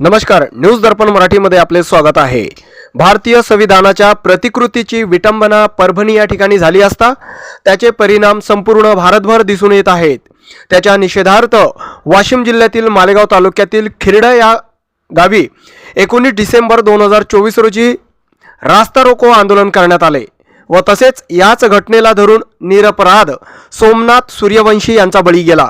नमस्कार न्यूज दर्पण मराठीमध्ये आपले स्वागत आहे. भारतीय संविधानाच्या प्रतिकृतीची विटंबना परभणी या ठिकाणी झाली असता त्याचे परिणाम संपूर्ण भारतभर दिसून येत आहेत. त्याच्या निषेधार्थ वाशिम जिल्ह्यातील मालेगाव तालुक्यातील खिरडा या गावी एकोणीस डिसेंबर दोन हजार चोवीस रोजी रास्ता रोको आंदोलन करण्यात आले. व तसेच याच घटनेला धरून निरपराध सोमनाथ सूर्यवंशी यांचा बळी गेला.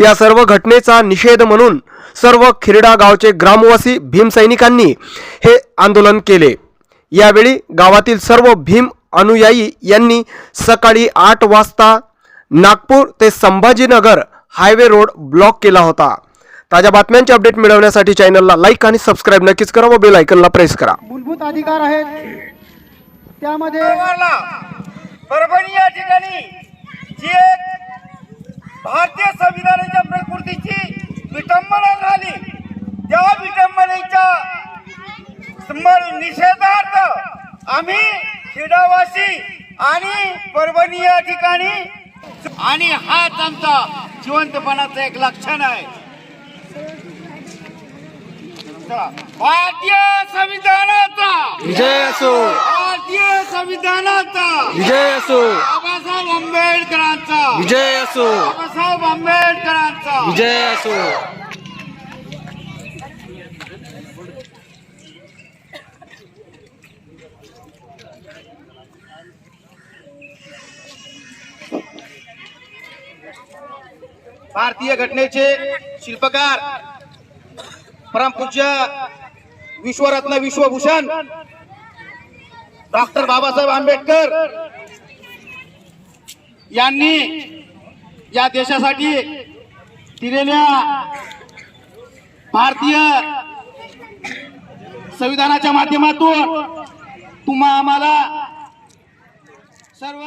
या सर्व घटनेचा निषेध म्हणून सर्व खिरडा गावचे ग्रामवासी भीमसैनिकांनी हे आंदोलन केले. यावेळी गावातील सर्व भीम अनुयायी यांनी सकाळी आठ वाजता नागपूर ते संभाजीनगर हायवे रोड ब्लॉक केला होता. ताज्या बातम्यांचे अपडेट मिळवण्यासाठी चॅनलला लाईक आणि सबस्क्राईब नक्कीच करा व बेल आयकनला प्रेस करा. मूलभूत अधिकार आहेत. त्यामध्ये परभणी या ठिकाणी जी एक भारतीय संविधानाच्या प्रकृतीची विटंबना झाली. त्या विटंबनेच्या निषेधार्थ आम्ही क्रीडावासी आणि परभणी या ठिकाणी आणि हाच आमचा जिवंतपणाचं एक लक्षण आहे. भारतीय संविधानाचा विजय असो. संविधानाचा विजय असो. बाबासाहेब आंबेडकरांचा. विजय असो. बाबासाहेब आंबेडकरांचा. विजय असो. भारतीय घटनेचे शिल्पकार परमपूज्य विश्वरत्न विश्वभूषण डॉक्टर बाबासाहेब आंबेडकर यांनी या देशासाठी दिलेल्या भारतीय संविधानाच्या माध्यमातून तुम्हा आम्हाला सर्व